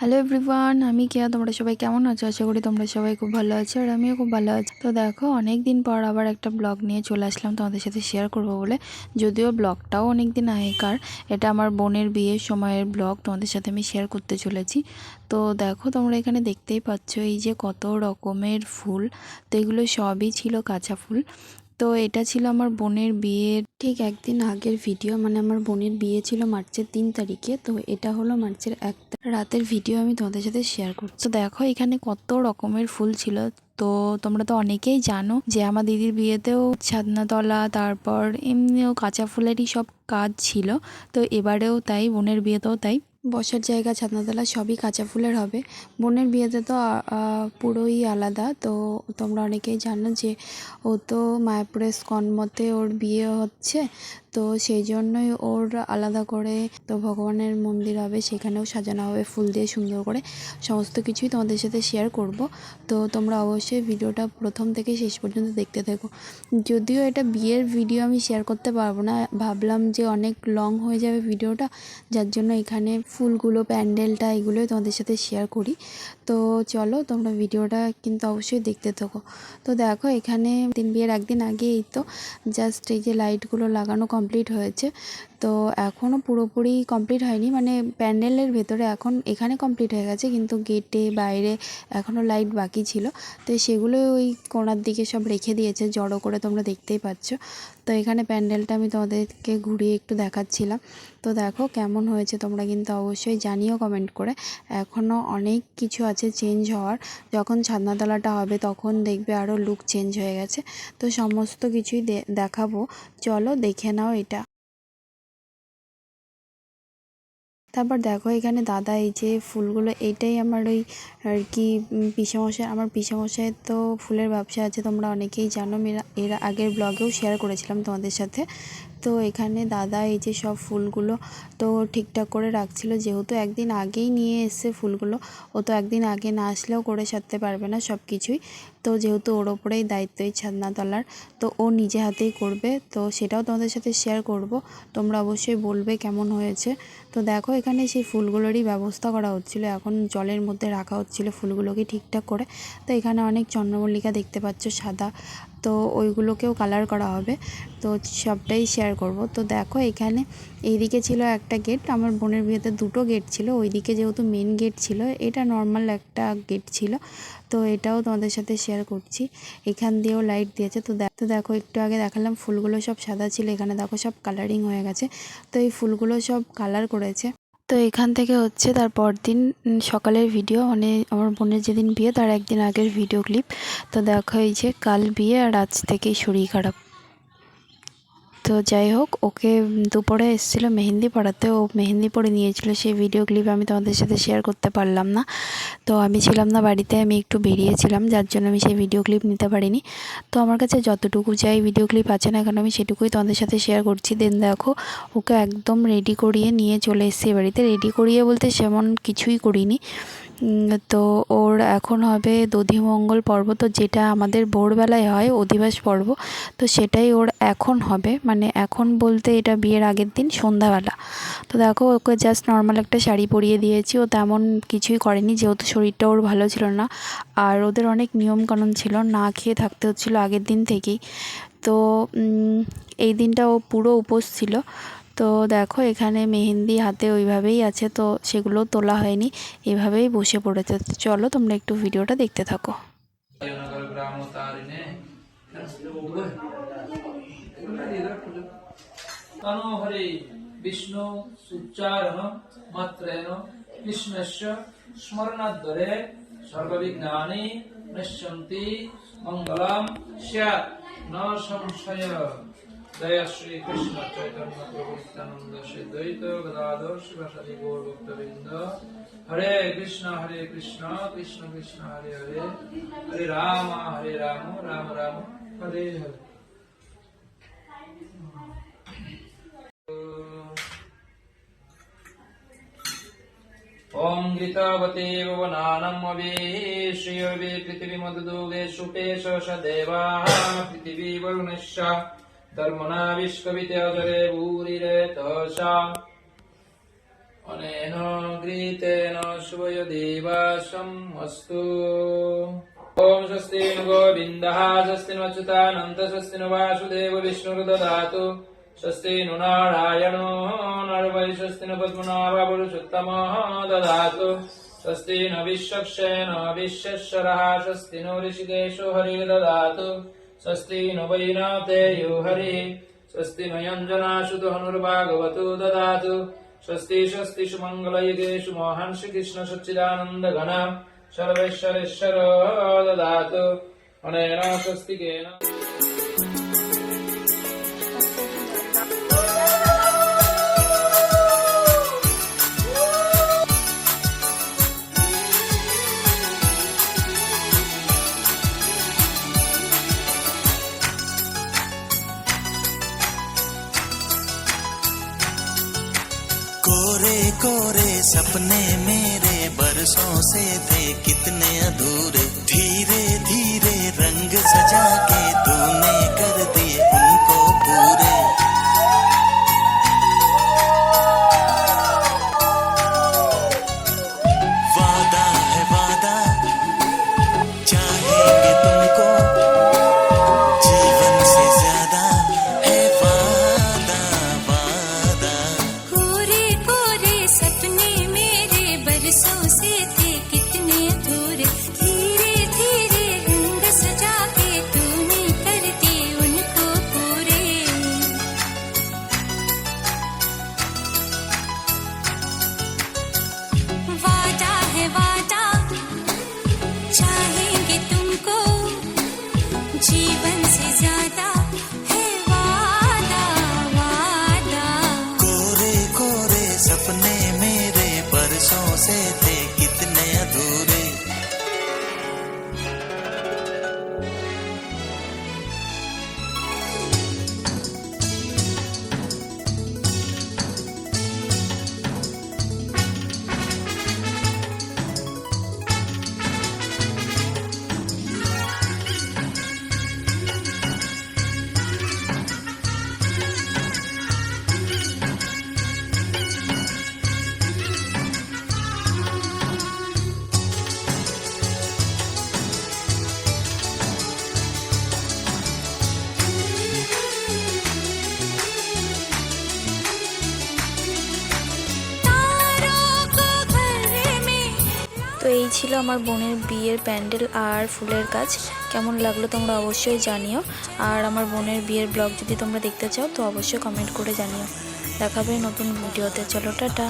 Hello everyone আমি কেয়া। তোমরা সবাই কেমন আছো? আশা করি তোমরা সবাই খুব ভালো আছো আর আমিও খুব ভালো আছি। তো দেখো অনেক দিন পর আবার একটা ব্লগ নিয়ে চলে আসলাম তোমাদের সাথে শেয়ার করব বলে। যদিও ব্লগটাও অনেক দিন আগেকার, এটা আমার বোনের বিয়ের সময়ের ব্লগ, তোমাদের সাথে আমি শেয়ার করতে চলেছি। তো দেখো, তোমরা এখানে দেখতেই পাচ্ছ এই যে কত রকমের ফুল। তো এগুলো সবই ছিল কাঁচা ফুল। তো এটা ছিল আমার বোনের বিয়ের ঠিক একদিন আগের ভিডিও মানে আমার বোনের বিয়ে ছিল মার্চের তিন তারিখে, তো এটা হলো মার্চের এক রাতের ভিডিও আমি তোমাদের সাথে শেয়ার করছি। তো দেখো এখানে কত রকমের ফুল ছিল। তো তোমরা তো অনেকেই জানো যে আমার দিদির বিয়েতেও ছাদনাতলা, তারপর এমনিও কাঁচা ফুলেরই সব কাজ ছিল। তো এবারেও তাই, বোনের বিয়েতেও তাই। বসার জায়গা, ছাদনাতলা সবই কাঁচা ফুলের হবে। বোনের বিয়েতে তো পুরোই আলাদা। তো তোমরা অনেকেই জানো যে ও তো মায়াপুরের স্কনমতে ওর বিয়ে হচ্ছে। তো সেই জন্যই ওর আলাদা করে তো ভগবানের মন্দির হবে, সেখানেও সাজানো হবে ফুল দিয়ে সুন্দর করে। সমস্ত কিছুই তোমাদের সাথে শেয়ার করব। তো তোমরা অবশ্যই ভিডিওটা প্রথম থেকে শেষ পর্যন্ত দেখতে থেকো। যদিও এটা বিয়ের ভিডিও আমি শেয়ার করতে পারব না, ভাবলাম যে অনেক লং হয়ে যাবে ভিডিওটা, যার জন্য এখানে ফুলগুলো, প্যান্ডেলটা এগুলোই তোমাদের সাথে শেয়ার করি। তো চলো তোমরা ভিডিওটা কিন্তু অবশ্যই দেখতে থাকো। তো দেখো এখানে দিন বিয়ের একদিন আগে এই তো জাস্ট এই যে লাইটগুলো লাগানো কমপ্লিট হয়েছে। তো এখনও পুরোপুরি কমপ্লিট হয়নি। মানে প্যান্ডেলের ভেতরে এখন এখানে কমপ্লিট হয়ে গেছে, কিন্তু গেটে বাইরে এখনও লাইট বাকি ছিল। তো সেগুলো ওই কোনার দিকে সব রেখে দিয়েছে, জড়ো করে তোমরা দেখতেই পাচ্ছ। তো এখানে প্যান্ডেলটা আমি তোমাদেরকে ঘুরিয়ে একটু দেখাচ্ছিলাম। তো দেখো কেমন হয়েছে, তোমরা কিন্তু অবশ্যই জানিও কমেন্ট করে। এখনও অনেক কিছু আছে চেঞ্জ হওয়ার। যখন ছাদনাতলাটা হবে তখন দেখবে আরও লুক চেঞ্জ হয়ে গেছে। তো সমস্ত কিছুই দেখাবো। চলো দেখে নাও এটা। তারপর দেখো এখানে দাদা এই যে ফুলগুলো, এইটাই আমার ওই আর কি পিসেমশাই, আমার পিসেমশাইয়ের তো ফুলের ব্যবসা আছে, তোমরা অনেকেই জানো। মেয়েরা, এর আগের ব্লগেও শেয়ার করেছিলাম তোমাদের সাথে। তো এখানে দাদা এই যে সব ফুলগুলো তো ঠিকঠাক করে রাখছিল। যেহেতু একদিন আগেই নিয়ে এসছে ফুলগুলো, ও তো একদিন আগে না আসলেও করে সারতে পারবে না সব কিছুই তো যেহেতু ওর ওপরেই দায়িত্ব এই ছাদনাতলার, তো ও নিজে হাতেই করবে, তো সেটাও তোমাদের সাথে শেয়ার করব। তোমরা অবশ্যই বলবে কেমন হয়েছে। তো দেখো এখানে সেই ফুলগুলোরই ব্যবস্থা করা হচ্ছিল, এখন জলের মধ্যে রাখা হচ্ছিল ফুলগুলোকে ঠিকঠাক করে। তো এখানে অনেক চন্দ্রমল্লিকা দেখতে পাচ্ছ সাদা তো ওইগুলোকেও কালার করা হবে। তো সবটাই শেয়ার করব। তো দেখো এখানে এইদিকে ছিল একটা গেট আমার বোনের বিয়েতে দুটো গেট ছিল। ওইদিকে যেহেতু মেন গেট ছিল, এটা নর্মাল একটা গেট ছিল। তো এটাও তোমাদের সাথে শেয়ার করছি। এখান দিয়েও লাইট দিয়েছে। তো তো দেখো একটু আগে দেখালাম, ফুলগুলো সব সাদা ছিল। এখানে দেখো সব কালারিং হয়ে গেছে। তো এই ফুলগুলো সব কালার করেছে। তো এখান থেকে হচ্ছে তার পরদিন দিন সকালের ভিডিও মানে আমার বোনের যেদিন বিয়ে, তার একদিন আগের ভিডিও ক্লিপ তো দেখা হয়েছে কাল বিয়ে আর আজ থেকেই শরীর খারাপ। তো যাই হোক, ওকে দুপুরে এসেছিল মেহেন্দি পড়াতে। ও মেহেন্দি পরে নিয়েছিল সেই ভিডিও ক্লিপ আমি তোমাদের সাথে শেয়ার করতে পারলাম না। তো আমি ছিলাম না বাড়িতে, আমি একটু বেরিয়েছিলাম, যার জন্য আমি সেই ভিডিও ক্লিপ নিতে পারিনি। তো আমার কাছে যতটুকু যাই ভিডিও ক্লিপ আছে না কেন, আমি সেটুকুই তোমাদের সাথে শেয়ার করছি। দেন দেখো, ওকে একদম রেডি করিয়ে নিয়ে চলে এসেছি বাড়িতে। রেডি করিয়ে বলতে সেমন কিছুই করিনি। তো ওর এখন হবে দধিমঙ্গল পর্ব। তো যেটা আমাদের ভোরবেলায় হয়, অধিবাস পর্ব, তো সেটাই ওর এখন হবে। মানে এখন বলতে এটা বিয়ের আগের দিন, সন্ধ্যাবেলা। তো দেখো, ওকে জাস্ট নর্মাল একটা শাড়ি পরিয়ে দিয়েছি। ও তেমন কিছুই করেনি, যেহেতু শরীরটা ওর ভালো ছিল না। আর ওদের অনেক নিয়মকানুন ছিল, না খেয়ে থাকতে হচ্ছিল আগের দিন থেকেই। তো এই দিনটা ও পুরো উপোস ছিল। তো দেখো এখানে মেহেন্দি হাতে ওইভাবেই আছে, তো সেগুলো তোলা হয়নি, এভাবেই বসে পড়েছে। চলো তোমরা একটু ভিডিওটা দেখতে থাকো। নগর গ্রাম তারিণে তনো হরে বিষ্ণু উচ্চারণ মাত্রেণ কৃষ্ণস্য স্মরণাদ্বরে সর্ববিঘ্নানি নশ্যন্তি মঙ্গলম স্যাৎ। ন সংশয়। Jaya Shri Krishna Chaitanya Prabhu Nityananda Shri Dvaita Gadadar Shri Vashadi Gaur Bhakta Vrinda Hare Krishna Hare Krishna Krishna Krishna Hare Hare Hare Rama Hare Rama Rama Rama Hare Hare ॐ गीतावते वनानम् अवे श्रियवे पृथिवीमदुदुगे सुपेश स देवाः पृथिवी वरुणश्च धर्मणा विश्वविद्याधरे भूरिरे तसा अनेन गृहीतेन शुभयदेवाशम् अस्तु ॐ स्वस्ति न गोविन्दः स्वस्ति नच्युतानन्त स्वस्ति न वासुदेव विष्णुर्ददातु स्वस्ति नु नारायणो नर्वै स्वस्ति न पद्मनाभपुरुषोत्तमः ददातु स्वस्ति न विश्वक्षेण विश्वेश्वरः स्वस्ति नो ऋषिकेशो हरिर्ददातु स्वस्ति न वैनाथेयो हरिः स्वस्ति न यञ्जनाशुतो हनुर्भागवतो ददातु स्वस्ति स्वस्तिषु मङ्गलयुगेषु मोहन् श्रीकृष्ण सच्चिदानन्दघन सर्वेश्वरेश्वर ददातु अनेन स्वस्तिकेन सपने मेरे बरसों से थे कितने अधूरे धीरे धीरे रंग सजा 小心 তো এই ছিল আমার বোনের বিয়ের প্যান্ডেল আর ফুলের কাজ কেমন লাগল তোমরা অবশ্যই জানিও। আর আমার বোনের বিয়ের ব্লগ যদি তোমরা দেখতে চাও, তো অবশ্যই কমেন্ট করে জানিও। দেখাবে নতুন ভিডিওতে। চলো, টাটা।